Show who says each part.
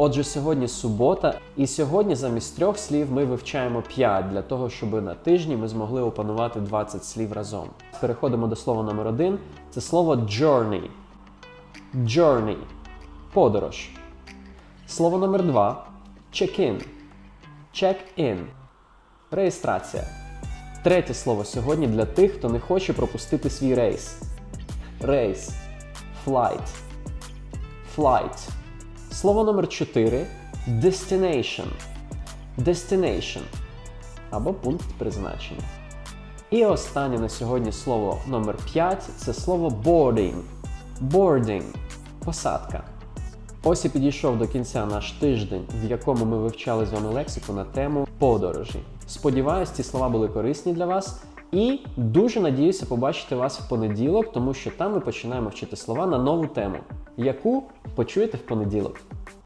Speaker 1: Отже, сьогодні субота, і сьогодні замість трьох слів ми вивчаємо 5 для того, щоб на тижні ми змогли опанувати 20 слів разом. Переходимо до слова номер один. Це слово journey. Journey. Подорож. Слово номер два check-in. Check-in. Реєстрація. Третє слово сьогодні для тих, хто не хоче пропустити свій рейс. Рейс. Flight. Flight. Слово номер 4 destination. Destination. Або пункт призначення. І останнє на сьогодні слово номер 5 це слово boarding. Boarding. Посадка. Ось і підійшов до кінця наш тиждень, в якому ми вивчали з вами лексику на тему подорожі. Сподіваюсь, ці слова були корисні для вас. І дуже надіюся побачити вас в понеділок, тому що там ми починаємо вчити слова на нову тему, яку почуєте в понеділок.